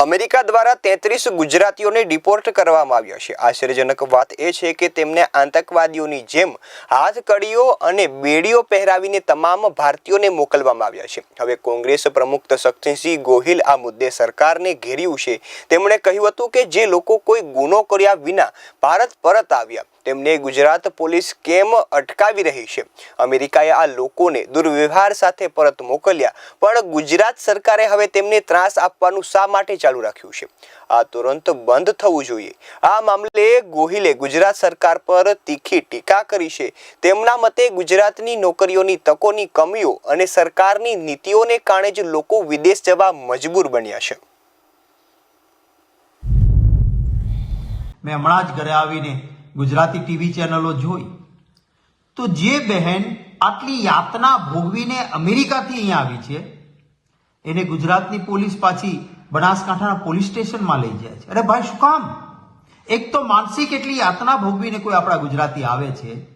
America દ્વારા તેત્રીસ ગુજરાતીઓને ડિપોર્ટ કરવામાં આવ્યા છે. આશ્ચર્યજનક વાત એ છે કે તેમને આતંકવાદીઓની જેમ હાથ કડીઓ અને બેડીઓ પહેરાવીને તમામ ભારતીયોને મોકલવામાં આવ્યા છે. હવે કોંગ્રેસ પ્રમુખ શક્તિસિંહ ગોહિલ આ મુદ્દે સરકારને ઘેર્યું છે. તેમણે કહ્યું હતું કે જે લોકો કોઈ ગુનો કર્યા વિના ભારત પરત આવ્યા. તેમને ગુજરાત પોલીસ કેમ અટકાવી રહી છે? અમેરિકાએ આ લોકોને દુર્વ્યવહાર સાથે પરત મોકલ્યા, પણ ગુજરાત સરકારે હવે તેમને ત્રાસ આપવાનું શા માટે ચાલુ રાખ્યું છે? આ તુરંત બંધ થવું જોઈએ. આ મામલે ગોહિલે ગુજરાત સરકાર પર તીખી ટીકા કરી છે. તેમના મતે ગુજરાતની નોકરીઓની તકોની કમીઓ અને સરકારની નીતિઓને કારણે જ લોકો વિદેશ જવા મજબૂર બન્યા છે. મેં હમણાં જ ઘરે આવીને ગુજરાતી ટીવી ચેનલો જોઈ, તો જે બહેન આટલી યાતના ભોગવીને અમેરિકાથી અહીંયા આવી છે, એને ગુજરાતની પોલીસ પાછી બનાસકાંઠાના પોલીસ સ્ટેશનમાં લઈ જાય છે. અરે ભાઈ, શું કામ? એક તો માનસિક એટલી યાતના ભોગવીને કોઈ આપણા ગુજરાતી આવે છે.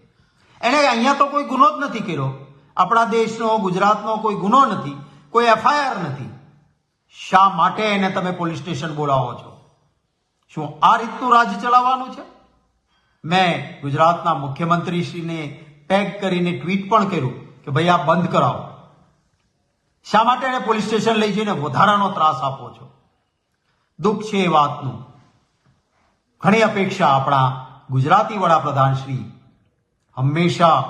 એણે અહીંયા તો કોઈ ગુનો જ નથી કર્યો. આપણા દેશનો, ગુજરાતનો કોઈ ગુનો નથી, કોઈ એફઆઈઆર નથી. શા માટે એને તમે પોલીસ સ્ટેશન બોલાવો છો? શું આ રીતનું રાજ ચલાવવાનું છે? મેં ગુજરાતના મુખ્યમંત્રીશ્રીને ટેગ કરીને ટ્વીટ પણ કર્યું કે ભાઈ આ બંધ કરાવો. શા માટે એને પોલીસ સ્ટેશન લઈ જઈને વધારાનો ત્રાસ આપો છો? દુઃખ છે એ વાતનું. ઘણી અપેક્ષા આપણા ગુજરાતી વડાપ્રધાન શ્રી હંમેશા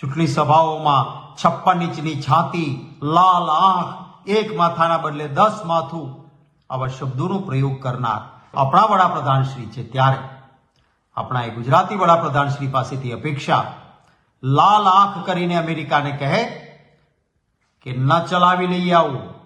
ચૂંટણી સભાઓમાં છપ્પન ઇંચની છાતી, લાલ આંખ, એક માથાના બદલે દસ માથું આવા શબ્દોનો પ્રયોગ કરનાર આપણા વડાપ્રધાન શ્રી છે ત્યારે. આપણા એ ગુજરાતી વડાપ્રધાન શ્રી પાસેથી અપેક્ષા, લાલ આંખ કરીને અમેરિકાને કહે કે, ન ચલાવી લઈ આવું.